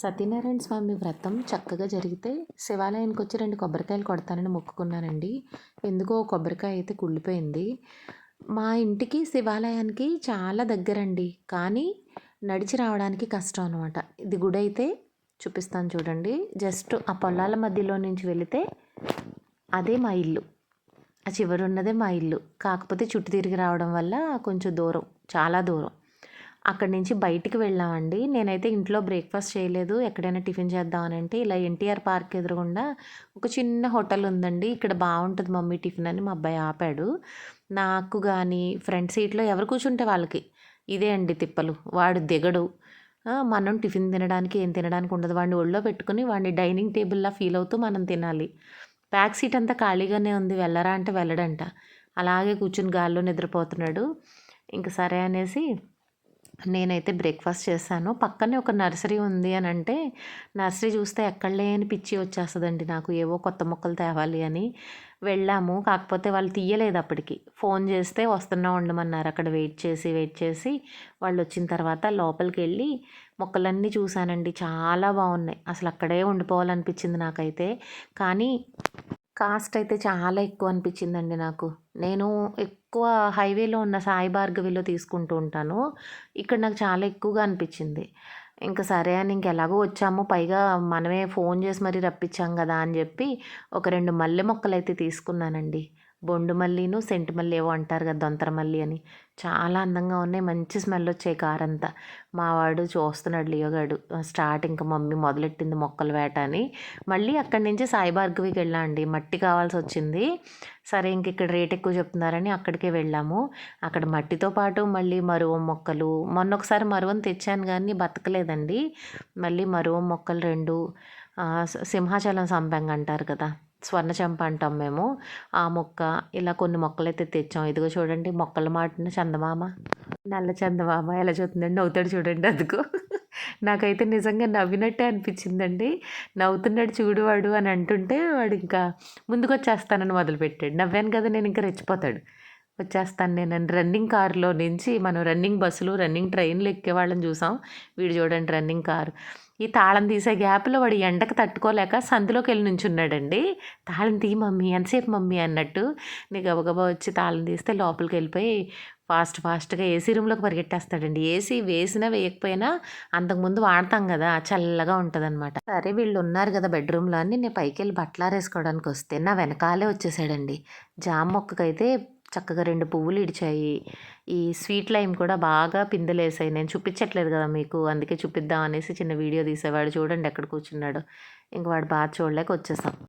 సత్యనారాయణ స్వామి వ్రతం చక్కగా జరిగితే శివాలయానికి వచ్చి రెండు కొబ్బరికాయలు కొడతానని మొక్కుకున్నానండి ఎందుకో కొబ్బరికాయ అయితే కుళ్ళిపోయింది. మా ఇంటికి శివాలయానికి చాలా దగ్గరండి. కానీ నడిచి రావడానికి కష్టం అనమాట ఇది గుడి అయితే చూపిస్తాను చూడండి. జస్ట్ ఆ పొలాల మధ్యలో నుంచి వెళితే అదే మా ఇల్లు. ఆ చివరి ఉన్నదే మా ఇల్లు. కాకపోతే చుట్టూ తిరిగి రావడం వల్ల కొంచెం దూరం చాలా దూరం. అక్కడి నుంచి బయటికి వెళ్ళామండి నేనైతే ఇంట్లో బ్రేక్ఫాస్ట్ చేయలేదు. ఎక్కడైనా టిఫిన్ చేద్దామని అంటే ఇలా ఎన్టీఆర్ పార్క్ ఎదురుగుండా ఒక చిన్న హోటల్ ఉందండి. ఇక్కడ బాగుంటుంది మమ్మీ టిఫిన్ అని మా అబ్బాయి ఆపాడు. నాకు కానీ ఫ్రంట్ సీట్లో ఎవరు కూర్చుంటే వాళ్ళకి ఇదే అండి తిప్పలు. వాడు దిగడు. మనం టిఫిన్ తినడానికి ఏం తినడానికి ఉండదు. వాడిని ఒళ్ళో పెట్టుకుని వాడిని డైనింగ్ టేబుల్లా ఫీల్ అవుతూ మనం తినాలి. బ్యాక్ సీట్ అంతా ఖాళీగానే ఉంది. వెళ్ళరా అంటే వెళ్ళడంట. అలాగే కూర్చుని గాల్లో నిద్రపోతున్నాడు. ఇంక సరే అనేసి నేనైతే బ్రేక్ఫాస్ట్ చేశాను. పక్కనే ఒక నర్సరీ ఉంది అని అంటే నర్సరీ చూస్తే ఎక్కడ లేని పిచ్చి వచ్చేస్తుందండి నాకు. ఏవో కొత్త మొక్కలు తేవాలి అని వెళ్ళాము. కాకపోతే వాళ్ళు తీయలేదు అప్పటికి. ఫోన్ చేస్తే వస్తున్నా ఉండమన్నారు అక్కడ వెయిట్ చేసి వెయిట్ చేసి వాళ్ళు వచ్చిన తర్వాత లోపలికి వెళ్ళి మొక్కలన్నీ చూశానండి. చాలా బాగున్నాయి. అసలు అక్కడే ఉండిపోవాలనిపించింది నాకైతే. కానీ కాస్ట్ అయితే చాలా ఎక్కువ అనిపించిందండి నాకు. నేను ఎక్కువ హైవేలో ఉన్న సాయి భార్గవిలో తీసుకుంటూ ఉంటాను. ఇక్కడ నాకు చాలా ఎక్కువగా అనిపించింది. ఇంకా సరే అని ఇంకెలాగో వచ్చాము. పైగా మనమే ఫోన్ చేసి మరీ రప్పించాం కదా అని చెప్పి ఒక రెండు మల్లె మొక్కలు అయితే తీసుకున్నానండి. బొండు మల్లిను సెంటు మల్లి ఏవో అంటారు కదా దొంతర మల్లి అని. చాలా అందంగా ఉన్నాయి. మంచి స్మెల్ వచ్చాయి కార్ అంతా మావాడు చూస్తున్నాడు లియోగాడు స్టార్ట్ ఇంకా మమ్మీ మొదలెట్టింది మొక్కల వేట అని. మళ్ళీ అక్కడి నుంచి సాయి భార్గవికి వెళ్ళండి మట్టి కావాల్సి వచ్చింది. సరే ఇంక ఇక్కడ రేట్ ఎక్కువ చెప్తున్నారని అక్కడికే వెళ్ళాము. అక్కడ మట్టితో పాటు మళ్ళీ మరువ మొక్కలు. మొన్న ఒకసారి మరువని తెచ్చాను కానీ బతకలేదండి. మళ్ళీ మరువం మొక్కలు రెండు సింహాచలం సంపెంగ అంటారు కదా. స్వర్ణ చెంప అంటాం మేము. ఆ మొక్క ఇలా కొన్ని మొక్కలు అయితే తెచ్చాం. ఇదిగో చూడండి మొక్కలు మాటిన చందమామ. నల్ల చందమామ ఎలా చూస్తుందండి? నవ్వుతాడు చూడండి అందుకు నాకైతే నిజంగా నవ్వినట్టే అనిపించిందండి. నవ్వుతున్నాడు చూడువాడు అని అంటుంటే వాడు ఇంకా ముందుకు వచ్చేస్తానని మొదలుపెట్టాడు. నవ్వాను కదా నేను ఇంకా రెచ్చిపోతాడు. వచ్చేస్తాను నేను రన్నింగ్ కారులో నుంచి మనం రన్నింగ్ బస్సులు రన్నింగ్ ట్రైన్లు ఎక్కే వాళ్ళని చూసాం. వీడు చూడండి రన్నింగ్ కారు. ఈ తాళం తీసే గ్యాప్లో వాడు ఎండకు తట్టుకోలేక సందులోకి వెళ్ళి నుంచున్నాడండి. తాళం తీ మమ్మీ ఎంతసేపు మమ్మీ? అన్నట్టు నీకు గబగబా వచ్చి తాళం తీస్తే లోపలికి వెళ్ళిపోయి ఫాస్ట్ ఫాస్ట్గా ఏసీ రూమ్లోకి పరిగెట్టేస్తాడండి. ఏసీ వేసినా వేయకపోయినా అంతకుముందు వాడతాం కదా చల్లగా ఉంటుందన్నమాట. సరే వీళ్ళు ఉన్నారు కదా బెడ్రూమ్లో అని నేను పైకి వెళ్ళి బట్టలారేసుకోవడానికి వస్తే నా వెనకాలే వచ్చేసాడండి. జామ మొక్కకైతే చక్కగా రెండు పువ్వులు ఇడిచాయి. ఈ స్వీట్ లైమ్ కూడా బాగా పిందెలేసాయి. నేను చూపించట్లేదు కదా మీకు అందుకే చూపిద్దాం అనేసి చిన్న వీడియో తీసేవాడు. చూడండి ఎక్కడ కూర్చున్నాడు. ఇంక వాడు బాగా చూడలేక వచ్చేసాం.